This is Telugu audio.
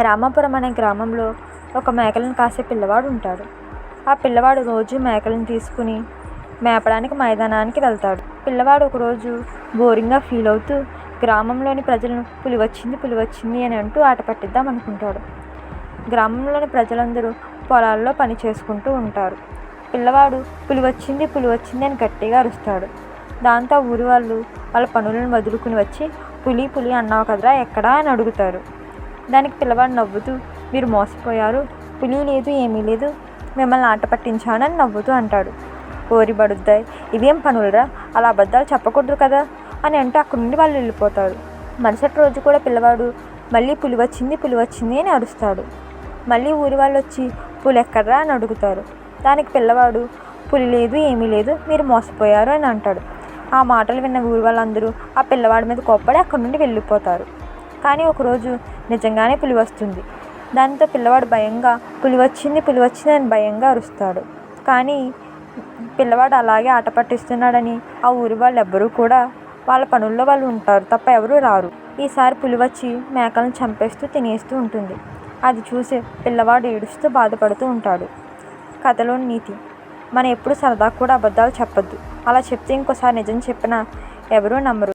రామాపురం అనే గ్రామంలో ఒక మేకలను కాసే పిల్లవాడు ఉంటాడు. ఆ పిల్లవాడు రోజు మేకలను తీసుకుని మేపడానికి మైదానానికి వెళ్తాడు. పిల్లవాడు ఒకరోజు బోరింగ్గా ఫీల్ అవుతూ గ్రామంలోని ప్రజలను పులి వచ్చింది పులి వచ్చింది అని అంటూ ఆట పట్టిద్దాం అనుకుంటాడు. గ్రామంలోని ప్రజలందరూ పొలాల్లో పని చేసుకుంటూ ఉంటారు. పిల్లవాడు పులి వచ్చింది పులి వచ్చింది అని గట్టిగా అరుస్తాడు. దాంతో ఊరి వాళ్ళు వాళ్ళ పనులను వదులుకుని వచ్చి పులి పులి అన్నావు కదరా ఎక్కడా? అని అడుగుతారు. దానికి పిల్లవాడు నవ్వుతూ మీరు మోసపోయారు పులి లేదు ఏమీ లేదు మిమ్మల్ని ఆట పట్టించానని నవ్వుతూ అంటాడు. ఓరి బడుద్దాయ్ ఇవేం పనులరా? అలా అబద్ధాలు చెప్పకూడదు కదా? అని అంటూ అక్కడి నుండి వాళ్ళు వెళ్ళిపోతారు. మరుసటి రోజు కూడా పిల్లవాడు మళ్ళీ పులి వచ్చింది పులి వచ్చింది అని అరుస్తాడు. మళ్ళీ ఊరి వాళ్ళు వచ్చి పులి ఎక్కడరా? అని అడుగుతారు. దానికి పిల్లవాడు పులి లేదు ఏమీ లేదు మీరు మోసపోయారు అని అంటాడు. ఆ మాటలు విన్న ఊరి వాళ్ళందరూ ఆ పిల్లవాడి మీద కోప్పడి అక్కడి నుండి వెళ్ళిపోతారు. కానీ ఒకరోజు నిజంగానే పులి వస్తుంది దాంతో పిల్లవాడు భయంగా పులి వచ్చింది పులి వచ్చింది అని భయంగా అరుస్తాడు. కానీ పిల్లవాడు అలాగే ఆట పట్టిస్తున్నాడని ఆ ఊరి వాళ్ళు ఎవ్వరూ కూడా వాళ్ళ పనుల్లో వాళ్ళు ఉంటారు తప్ప ఎవరూ రారు. ఈసారి పులి వచ్చి మేకలను చంపేస్తూ తినేస్తూ ఉంటుంది. అది చూసి పిల్లవాడు ఏడుస్తూ బాధపడుతూ ఉంటాడు. కథలోని నీతి. మనం ఎప్పుడు సరదా కూడా అబద్ధాలు చెప్పద్దు. అలా చెప్తే ఇంకోసారి నిజం చెప్పినా ఎవరూ నమ్మరు.